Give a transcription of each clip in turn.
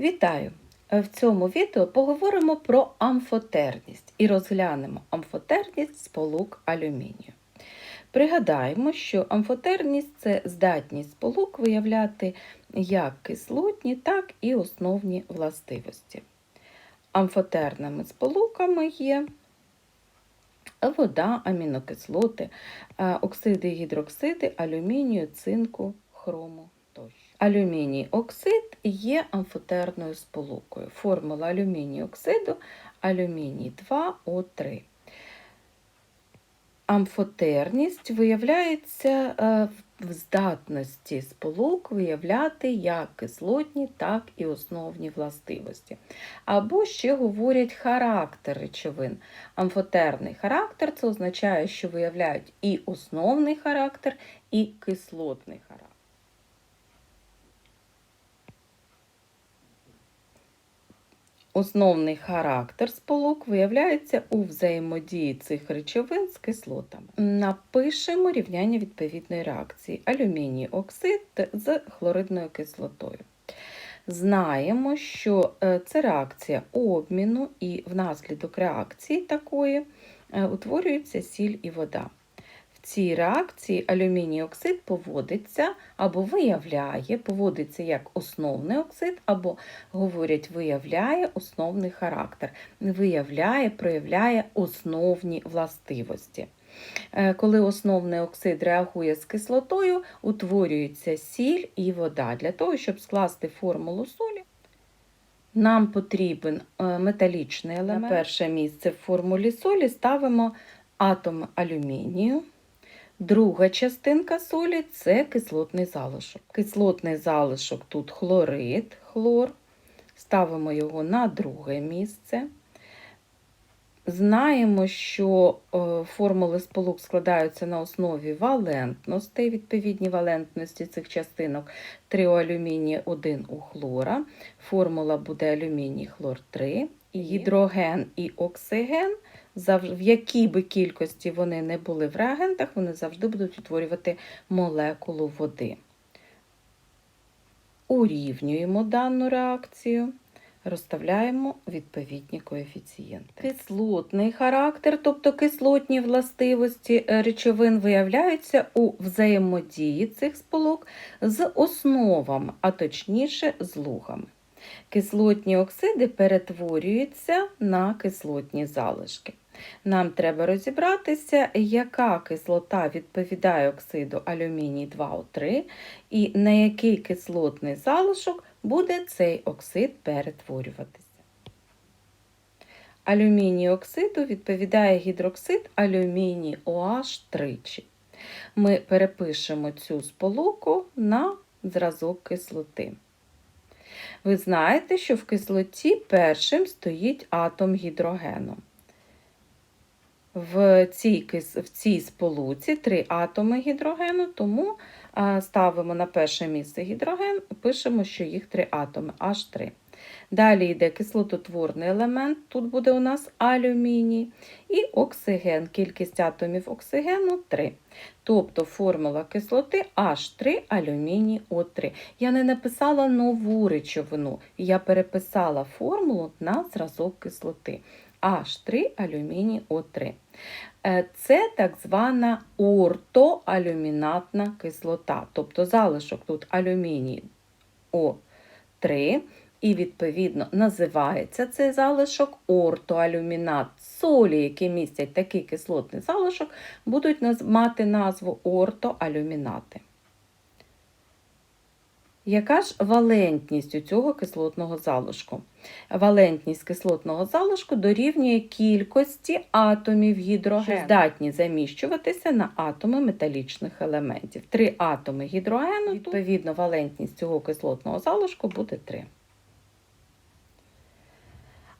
Вітаю! В цьому відео поговоримо про амфотерність і розглянемо амфотерність сполук алюмінію. Пригадаємо, що амфотерність це здатність сполук виявляти як кислотні, так і основні властивості. Амфотерними сполуками є вода, амінокислоти, е, оксиди гідроксиди, алюмінію, цинку, хрому. Алюміній оксид є амфотерною сполукою. Формула алюміній оксиду алюміній 2О3. Амфотерність виявляється е, в здатності сполук виявляти як кислотні, так і основні властивості. Або ще говорять характер речовин. Амфотерний характер це означає, що виявляють і основний характер, і кислотний характер. Основний характер сполук виявляється у взаємодії цих речовин з кислотами. Напишемо рівняння відповідної реакції алюміній оксид з хлоридною кислотою. Знаємо, що е, це реакція обміну, і внаслідок реакції такої е, утворюється сіль і вода. В цій реакції алюміній оксид поводиться або виявляє, поводиться як основний оксид, або, говорять, виявляє основний характер, виявляє, проявляє основні властивості. Е, Коли основний оксид реагує з кислотою, утворюється сіль і вода. Для того, щоб скласти формулу солі, нам потрібен е, металічний елемент. На перше місце в формулі солі ставимо атом алюмінію. Друга частинка солі це кислотний залишок. Кислотний залишок тут хлорид, хлор. Ставимо його на друге місце. Знаємо, що е, формули сполук складаються на основі валентностей, відповідні валентності цих частинок 3 у алюмінія, 1 у хлора. Формула буде алюміній хлор 3, і гідроген і оксиген в якій би кількості вони не були в реагентах, вони завжди будуть утворювати молекулу води. Урівнюємо дану реакцію, розставляємо відповідні коефіцієнти. Кислотний характер, тобто кислотні властивості речовин, виявляються у взаємодії цих сполук з основами, а точніше з лугами. Кислотні оксиди перетворюються на кислотні залишки. Нам треба розібратися, яка кислота відповідає оксиду алюміній 2О3 і на який кислотний залишок буде цей оксид перетворюватися. Алюміній оксиду відповідає гідроксид алюміній OH тричі. Ми перепишемо цю сполуку на зразок кислоти. Ви знаєте, що в кислоті першим стоїть атом гідрогену. В цій в цій сполуці три атоми гідрогену, тому ставимо на перше місце гідроген, пишемо, що їх три атоми H3. Далі йде кислототворний елемент, тут буде у нас алюміній, і оксиген. Кількість атомів оксигену 3. Тобто формула кислоти H3 алюміній О3. Я не написала нову речовину, я переписала формулу на зразок кислоти. H3 алюміній О3. Е, це так звана ортоалюмінатна кислота, тобто залишок тут алюміній О3, і, відповідно, називається цей залишок ортоалюмінат. Солі, які містять такий кислотний залишок, будуть мати назву ортоалюмінати. Яка ж валентність у цього кислотного залишку? Валентність кислотного залишку дорівнює кількості атомів гідрогену, здатні заміщуватися на атоми металічних елементів. Три атоми гідрогену, відповідно, валентність цього кислотного залишку буде 3.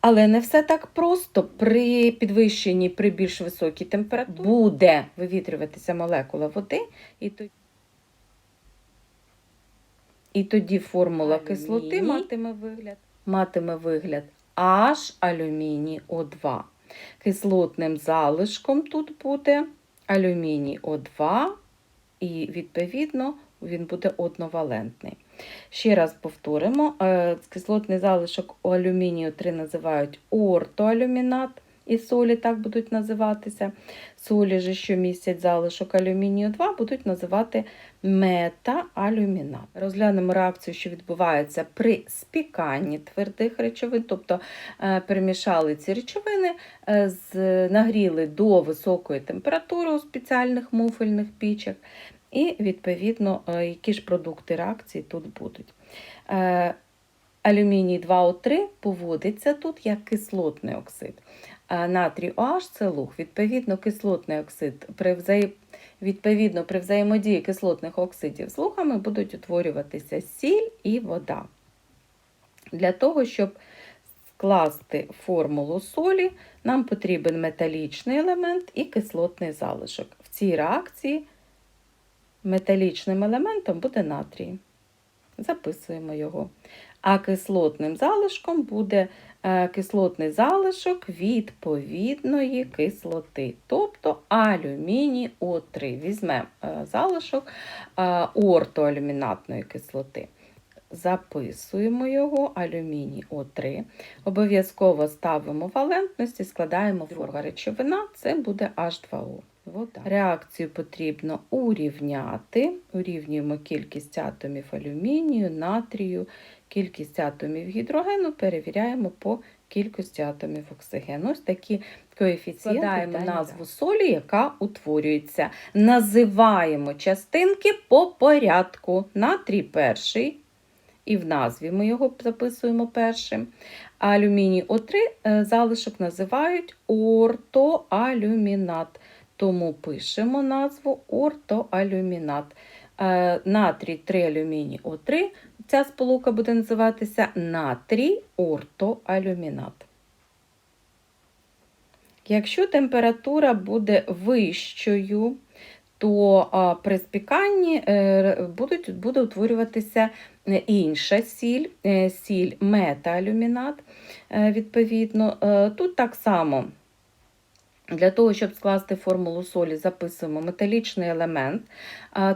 Але не все так просто. При підвищенні при більш високій температурі буде вивітрюватися молекула води, і тоді і тоді формула Алюміній. кислоти матиме вигляд матиме вигляд H алюміній О2. Кислотним залишком тут буде алюміній О2, і, відповідно, він буде одновалентний. Ще раз повторимо: е, кислотний залишок у алюмінію 3 називають ортоалюмінат. І солі так будуть називатися. Солі, же, що містять залишок алюмінію 2, будуть називати метаалюмінат. Розглянемо реакцію, що відбувається при спіканні твердих речовин, тобто е, перемішали ці речовини, е, з- нагріли до високої температури у спеціальних муфельних пічах, і, відповідно, е, які ж продукти реакції тут будуть. Алюміній 2О3 поводиться тут як кислотний оксид. А натрій OH – це луг. Відповідно, кислотний оксид при взаї... Відповідно, при взаємодії кислотних оксидів з лугами будуть утворюватися сіль і вода. Для того, щоб скласти формулу солі, нам потрібен металічний елемент і кислотний залишок. В цій реакції металічним елементом буде натрій. Записуємо його. А кислотним залишком буде е, кислотний залишок відповідної кислоти, тобто алюміній О3. Візьмемо е, залишок е, ортоалюмінатної кислоти. Записуємо його алюміній О3. Обов'язково ставимо валентність і складаємо друга речовина, це буде H2O. Вода. Реакцію потрібно урівняти. Урівнюємо кількість атомів алюмінію, натрію, кількість атомів гідрогену, перевіряємо по кількості атомів оксигену. Ось такі коефіцієнти. Складаємо назву солі, яка утворюється. Називаємо частинки по порядку. Натрій перший. І в назві ми його записуємо першим. Алюміній О3 е, залишок називають ортоалюмінат. Тому пишемо назву ортоалюмінат. Е, Натрій 3 алюміній О3. Ця сполука буде називатися натрій ортоалюмінат. Якщо температура буде вищою, то при спіканні е, будуть, буде утворюватися е, інша сіль, е, сіль метаалюмінат. Відповідно, тут так само. Для того, щоб скласти формулу солі, записуємо металічний елемент.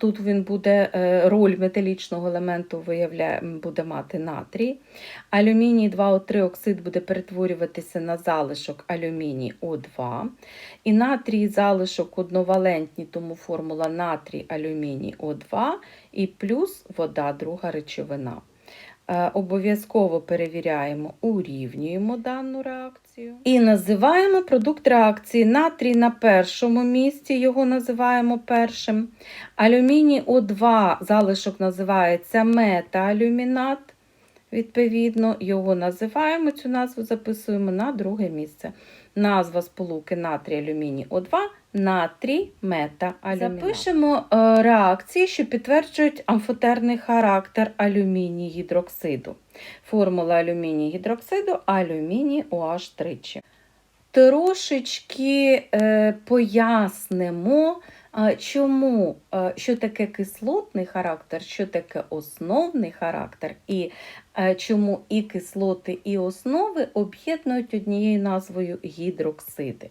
Тут він буде, е, роль металічного елементу виявляє, буде мати натрій. Алюміній 2О3 оксид буде перетворюватися на залишок алюміній О2. І натрій залишок одновалентні, тому формула натрій алюміній О2 і плюс вода, друга речовина. Е, Обов'язково перевіряємо, урівнюємо дану реакцію. І називаємо продукт реакції. Натрій на першому місці, його називаємо першим. Алюміній О2 залишок називається метаалюмінат. Відповідно, його називаємо, цю назву записуємо на друге місце. Назва сполуки натрій алюміній О2 натрій метаалюмінат. Запишемо е, реакції, що підтверджують амфотерний характер алюміній гідроксиду. Формула алюміній гідроксиду алюміній OH тричі. Трошечки е, пояснимо, чому, е, що таке кислотний характер, що таке основний характер, і е, чому і кислоти, і основи об'єднують однією назвою гідроксиди.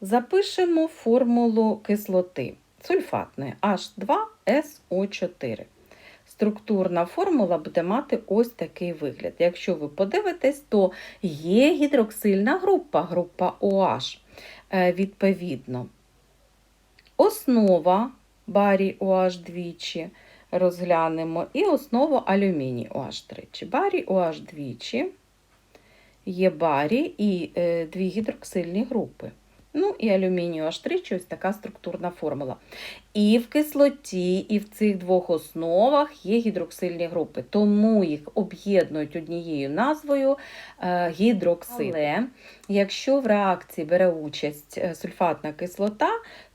Запишемо формулу кислоти сульфатної H2SO4. Структурна формула буде мати ось такий вигляд. Якщо ви подивитесь, то є гідроксильна група, група OH. Е, Відповідно, основа барій OH двічі розглянемо, і основа алюміній OH тричі. Барій OH двічі є барій і е, дві гідроксильні групи. Ну і алюмінію H3, ось така структурна формула. І в кислоті, і в цих двох основах є гідроксильні групи, тому їх об'єднують однією назвою е, гідроксид. Але якщо в реакції бере участь е, сульфатна кислота,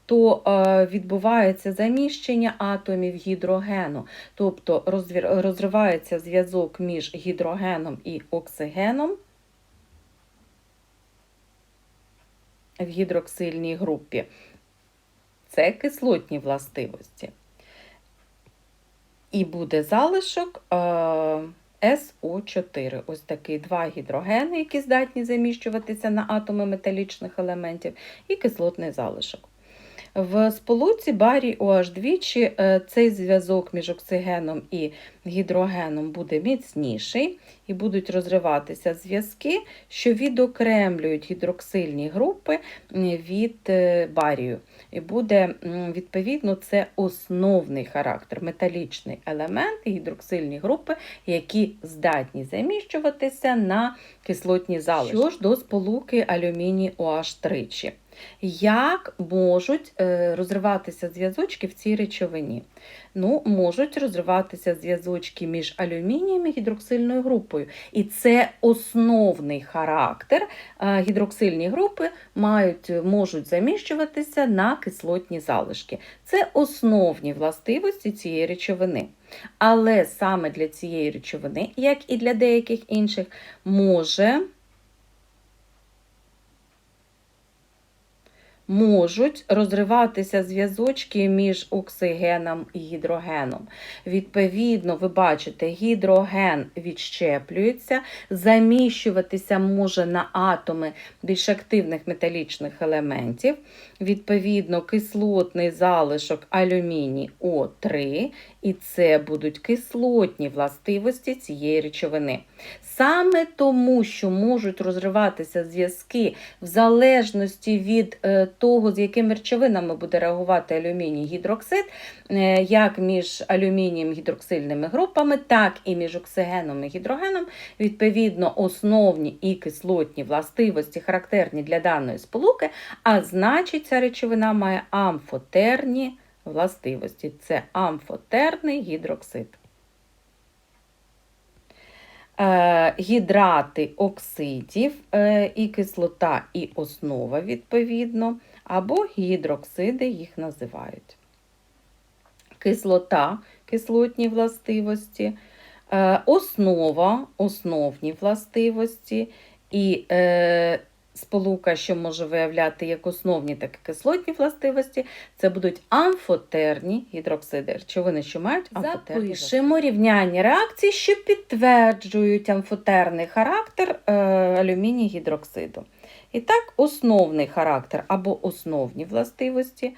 то е, відбувається заміщення атомів гідрогену, тобто розривається зв'язок між гідрогеном і оксигеном. В гідроксильній групі. Це кислотні властивості. І буде залишок е, СО4. Ось такі два гідрогени, які здатні заміщуватися на атоми металічних елементів, і кислотний залишок. В сполуці барій OH двічі е, цей зв'язок між оксигеном і гідрогеном буде міцніший і будуть розриватися зв'язки, що відокремлюють гідроксильні групи від е, барію. І буде, відповідно, це основний характер, металічний елемент і гідроксильні групи, які здатні заміщуватися на кислотні залишки. Що ж до сполуки алюміній OH тричі. Як можуть е, розриватися зв'язочки в цій речовині? Ну, можуть розриватися зв'язочки між алюмінієм і гідроксильною групою. І це основний характер. Е, Гідроксильні групи мають, можуть заміщуватися на кислотні залишки. Це основні властивості цієї речовини. Але саме для цієї речовини, як і для деяких інших, може можуть розриватися зв'язочки між оксигеном і гідрогеном. Відповідно, ви бачите, гідроген відщеплюється, заміщуватися може на атоми більш активних металічних елементів. Відповідно, кислотний залишок алюміній О3, і це будуть кислотні властивості цієї речовини. Саме тому, що можуть розриватися зв'язки в залежності від е, того, з якими речовинами буде реагувати алюміній гідроксид, е, як між алюмінієм гідроксильними групами, так і між оксигеном і гідрогеном, відповідно, основні і кислотні властивості характерні для даної сполуки, а значить, ця речовина має амфотерні властивості. Це амфотерний гідроксид. Е, Гідрати оксидів е, і кислота, і основа, відповідно, або гідроксиди їх називають. Кислота кислотні властивості, е, основа основні властивості і сполука, що може виявляти як основні, так і кислотні властивості, це будуть амфотерні гідроксиди, речовини, що мають? Амфотерні Запишемо рівняння реакцій, що підтверджують амфотерний характер е, алюміній гідроксиду. І так, основний характер або основні властивості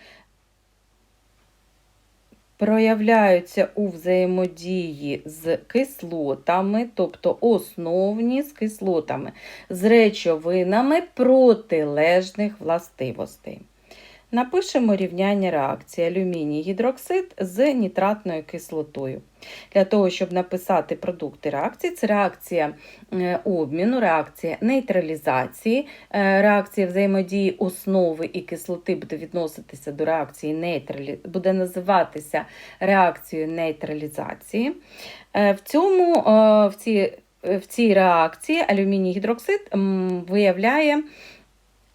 проявляються у взаємодії з кислотами, тобто основні з кислотами, з речовинами протилежних властивостей. Напишемо рівняння реакції алюміній гідроксид з нітратною кислотою. Для того, щоб написати продукти реакції, це реакція е, обміну, реакція нейтралізації, е, реакція взаємодії основи і кислоти буде відноситися до реакції нейтралі... буде називатися реакцією нейтралізації. Е, в, цьому, в, цій, в цій реакції алюміній гідроксид виявляє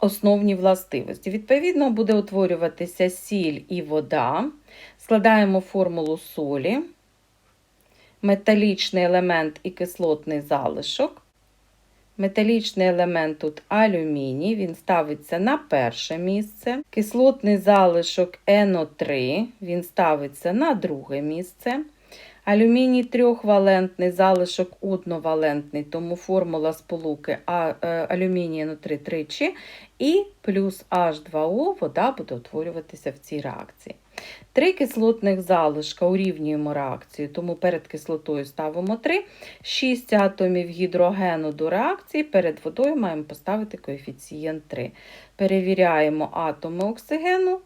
основні властивості. Відповідно, буде утворюватися сіль і вода. Складаємо формулу солі, металічний елемент і кислотний залишок. Металічний елемент тут алюміній, він ставиться на перше місце. Кислотний залишок НО3, він ставиться на друге місце. Алюміній трьохвалентний залишок одновалентний, тому формула сполуки а, е, алюмінія на 3 тричі, і плюс H2O вода буде утворюватися в цій реакції. Три кислотних залишка урівнюємо реакцію, тому перед кислотою ставимо 3. 6 атомів гідрогену до реакції, перед водою маємо поставити коефіцієнт 3. Перевіряємо атоми оксигену,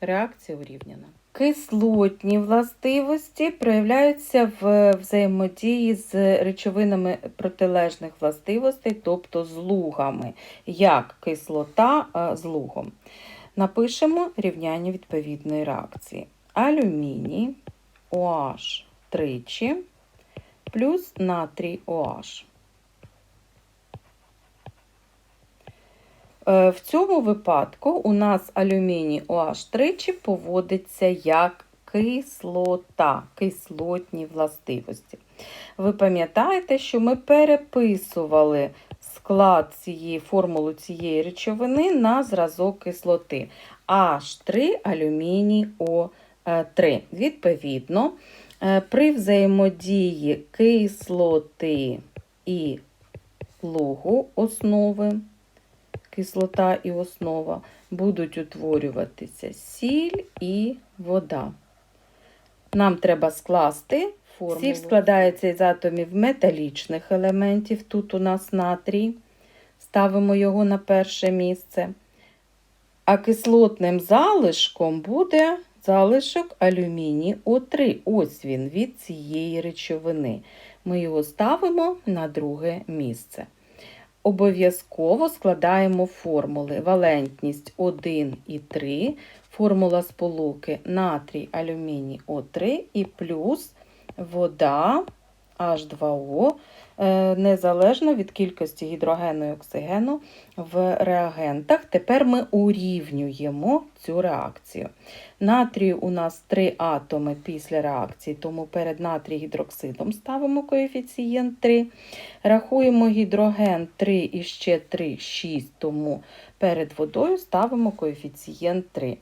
реакція урівняна. Кислотні властивості проявляються в взаємодії з речовинами протилежних властивостей, тобто з лугами, як кислота з лугом. Напишемо рівняння відповідної реакції. Алюміній OH тричі плюс натрій OH. В цьому випадку у нас алюміній OH тричі поводиться як кислота, кислотні властивості. Ви пам'ятаєте, що ми переписували склад цієї формулу цієї речовини на зразок кислоти H3 алюміній О3. Відповідно, е, при взаємодії кислоти і лугу основи кислота і основа, будуть утворюватися сіль і вода. Нам треба скласти формулу. Сіль складається із атомів металічних елементів. Тут у нас натрій. Ставимо його на перше місце. А кислотним залишком буде залишок алюміній О3. Ось він від цієї речовини. Ми його ставимо на друге місце. Обов'язково складаємо формули. Валентність 1 і 3, формула сполуки натрій, алюміній О3 і плюс вода H2O, е, незалежно від кількості гідрогену і оксигену в реагентах. Тепер ми урівнюємо цю реакцію. Натрію у нас 3 атоми після реакції, тому перед натрій гідроксидом ставимо коефіцієнт 3. Рахуємо гідроген 3 і ще 3, 6, тому перед водою ставимо коефіцієнт 3.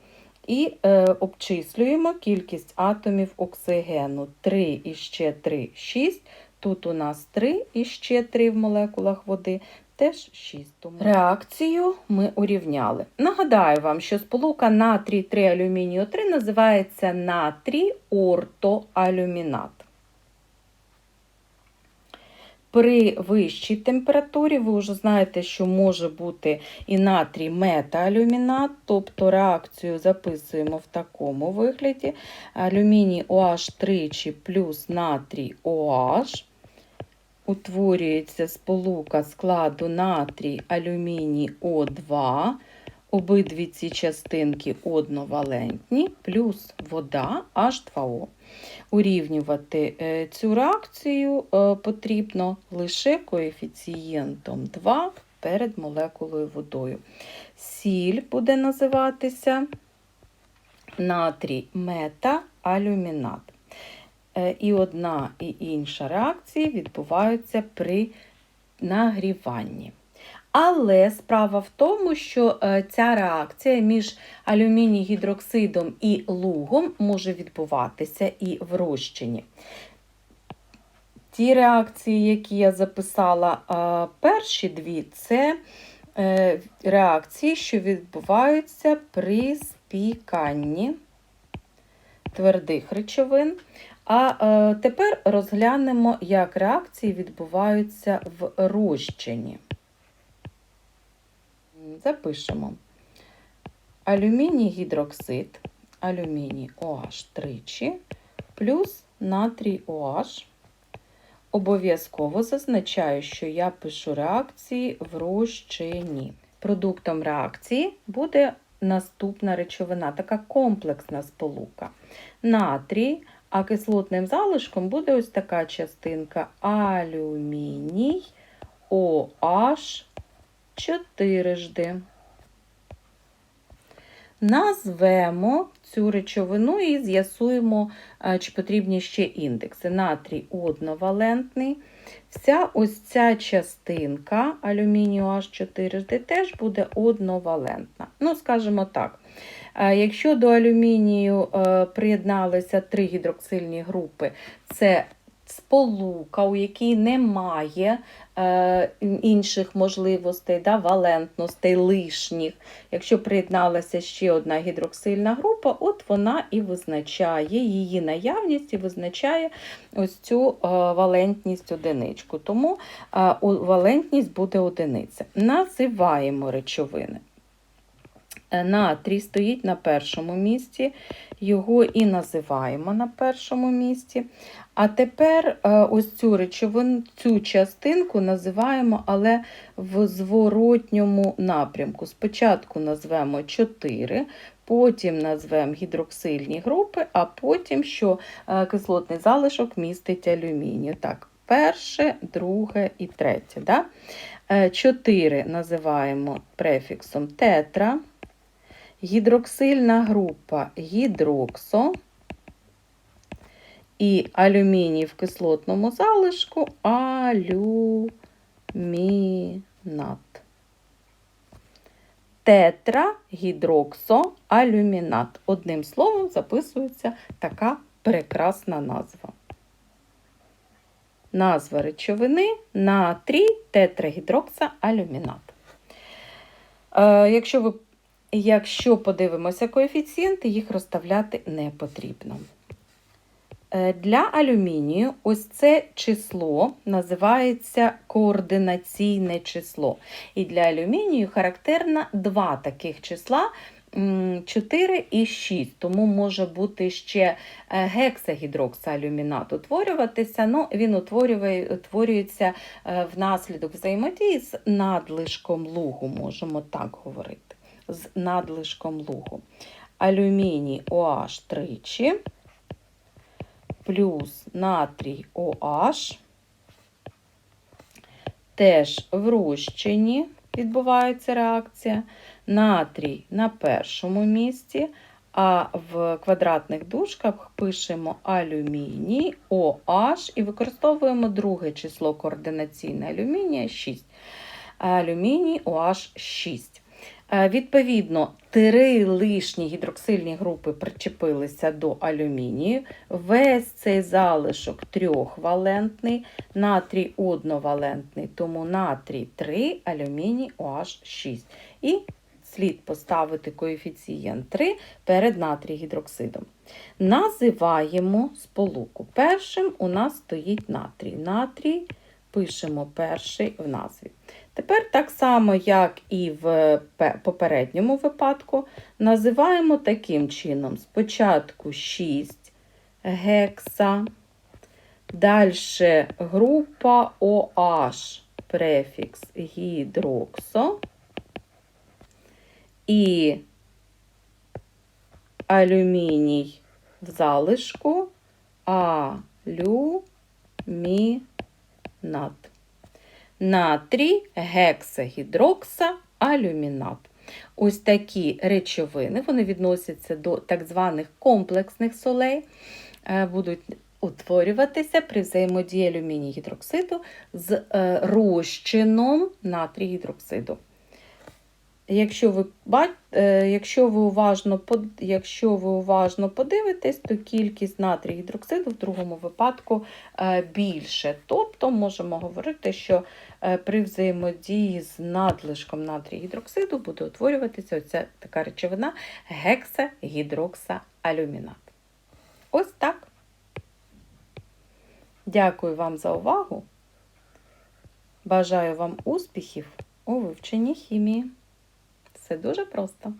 І е, обчислюємо кількість атомів оксигену 3 і ще 3, 6. Тут у нас 3 і ще 3 в молекулах води, теж 6. Тому реакцію ми урівняли. Нагадаю вам, що сполука натрій 3 алюмінію 3 називається натрій ортоалюмінат. При вищій температурі ви вже знаєте, що може бути і натрій метаалюмінат, тобто реакцію записуємо в такому вигляді. Алюміній OH тричі плюс натрій OH. Утворюється сполука складу натрій алюміній О2. Обидві ці частинки одновалентні, плюс вода H2O. Урівнювати е, цю реакцію е, потрібно лише коефіцієнтом 2 перед молекулою водою. Сіль буде називатися натрій метаалюмінат. Е, І одна і інша реакції відбуваються при нагріванні. Але справа в тому, що е, ця реакція між алюміній гідроксидом і лугом може відбуватися і в розчині. Ті реакції, які я записала е, перші дві, це е, реакції, що відбуваються при спіканні твердих речовин. А тепер розглянемо, як реакції відбуваються в розчині. Запишемо алюміній гідроксид, алюміній OH тричі, плюс натрій OH. Обов'язково зазначаю, що я пишу реакції в розчині. Продуктом реакції буде наступна речовина, така комплексна сполука. Натрій, а кислотним залишком буде ось така частинка алюміній OH чотирижди. Назвемо цю речовину і з'ясуємо, чи потрібні ще індекси. Натрій одновалентний. Вся ось ця частинка алюмінію H4 теж буде одновалентна. Ну, скажімо так, якщо до алюмінію приєдналися три гідроксильні групи, це сполука, у якій немає е, інших можливостей, да, валентностей, лишніх. Якщо приєдналася ще одна гідроксильна група, от вона і визначає її наявність і визначає ось цю е, валентність одиничку. Тому е, валентність буде одиниця. Називаємо речовини. Е, натрій стоїть на першому місці, його і називаємо на першому місці. А тепер е, ось цю речовину, цю частинку називаємо, але в зворотньому напрямку. Спочатку назвемо 4, потім назвемо гідроксильні групи, а потім, що е, кислотний залишок містить алюмінію. Так, перше, друге і третє. Да? 4 називаємо префіксом тетра гідроксильна група гідроксо і алюміній в кислотному залишку алюмінат. Тетрагідроксоалюмінат. Одним словом, записується така прекрасна назва. Назва речовини натрій тетрагідроксоалюмінат. Е, Якщо ви якщо подивимося коефіцієнти, їх розставляти не потрібно. Е, Для алюмінію ось це число називається координаційне число. І для алюмінію характерно два таких числа. 4 і 6, тому може бути ще е, гексагідроксалюмінат утворюватися, ну, він утворює, утворюється е, внаслідок взаємодії з надлишком лугу, можемо так говорити, з надлишком лугу. Алюміній OH тричі плюс натрій OH. Теж в розчині відбувається реакція. Натрій на першому місці, а в квадратних дужках пишемо алюміній, OH і використовуємо друге число координаційне алюмінія 6. Алюміній OH 6. Е, Відповідно, три лишні гідроксильні групи причепилися до алюмінію. Весь цей залишок трьохвалентний, натрій одновалентний, тому натрій 3, алюміній OH 6. І слід поставити коефіцієнт 3 перед натрій гідроксидом. Називаємо сполуку. Першим у нас стоїть натрій. Натрій пишемо перший в назві. Тепер так само, як і в попередньому випадку, називаємо таким чином: спочатку 6 гекса, далі група OH, префікс гідроксо і алюміній в залишку алюмінат. Натрій, гексагідрокса, алюмінат. Ось такі речовини, вони відносяться до так званих комплексних солей, е, будуть утворюватися при взаємодії алюміній гідроксиду з е, розчином натрій гідроксиду. Якщо ви, е, якщо, ви уважно, якщо ви уважно подивитесь, то кількість натрій гідроксиду в другому випадку е, більше. Тобто можемо говорити, що е, при взаємодії з надлишком натрій гідроксиду буде утворюватися оця така речовина гексагідроксаалюмінат. Ось так. Дякую вам за увагу. Бажаю вам успіхів у вивченні хімії. Дуже просто.